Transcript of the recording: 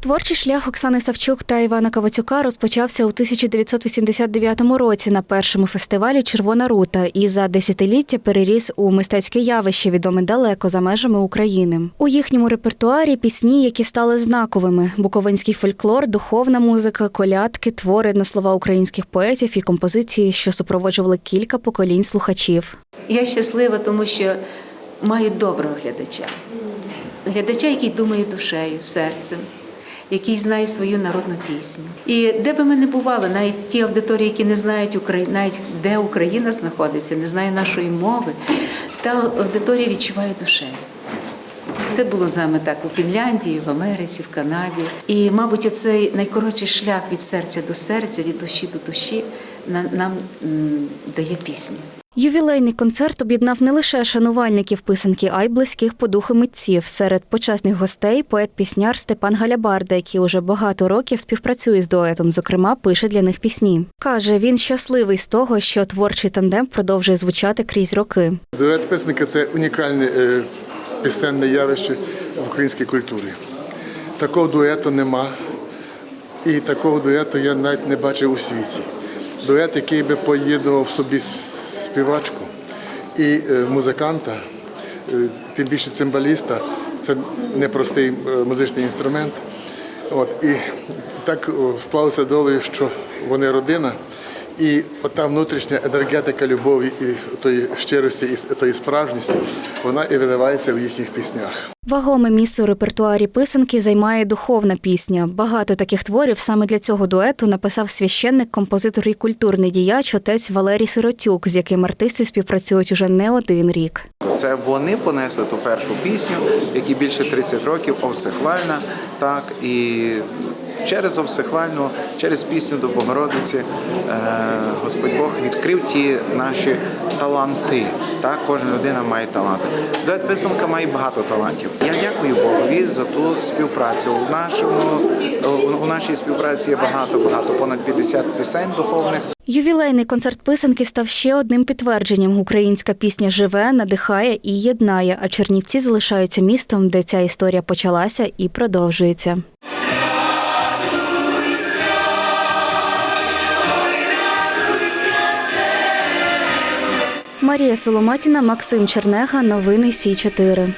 Творчий шлях Оксани Савчук та Івана Кавацюка розпочався у 1989 році на першому фестивалі Червона рута і за десятиліття переріс у мистецьке явище, відоме далеко за межами України. У їхньому репертуарі пісні, які стали знаковими: буковинський фольклор, духовна музика, колядки, твори на слова українських поетів і композиції, що супроводжували кілька поколінь слухачів. Я щаслива, тому що маю доброго глядача. Глядача, який думає душею, серцем, який знає свою народну пісню. І де би ми не бували, навіть ті аудиторії, які не знають Украї... навіть де Україна знаходиться, не знає нашої мови, та аудиторія відчуває душею. Це було з нами так у Фінляндії, в Америці, в Канаді. І, мабуть, оцей найкоротший шлях від серця до серця, від душі до душі нам дає пісня. Ювілейний концерт об'єднав не лише шанувальників писанки, а й близьких по духу митців. Серед почесних гостей поет-пісняр Степан Галябарда, який уже багато років співпрацює з дуетом, зокрема, пише для них пісні. Каже, він щасливий з того, що творчий тандем продовжує звучати крізь роки. Дует писника це унікальне е, пісенне явище в українській культурі. Такого дуету нема. І такого дуету я навіть не бачив у світі. Дует, який би поєднував собі співачку і е, музиканта, е, тим більше цимбаліста, це непростий е, музичний інструмент. От, і так склалося долею, що вони родина. І ота внутрішня енергетика любові і тої щирості, і тої справжності, вона і виливається в їхніх піснях. Вагоме місце у репертуарі писанки займає духовна пісня. Багато таких творів саме для цього дуету написав священник, композитор і культурний діяч отець Валерій Сиротюк, з яким артисти співпрацюють уже не один рік. Це вони понесли ту першу пісню, якій більше 30 років, Овсихвальна. Так, і через Овсихвальну, через пісню до Богородиці, е, Господь Бог відкрив ті наші таланти. Так, кожна людина має таланти. Дует писанка має багато талантів. Я дякую Богові за ту співпрацю. У нашому у нашій співпраці є багато, багато, понад 50 пісень духовних. Ювілейний концерт писанки став ще одним підтвердженням. Українська пісня живе, надихає і єднає. А Чернівці залишаються містом, де ця історія почалася і продовжується. Марія Соломатіна, Максим Чернега. Новини Сі 4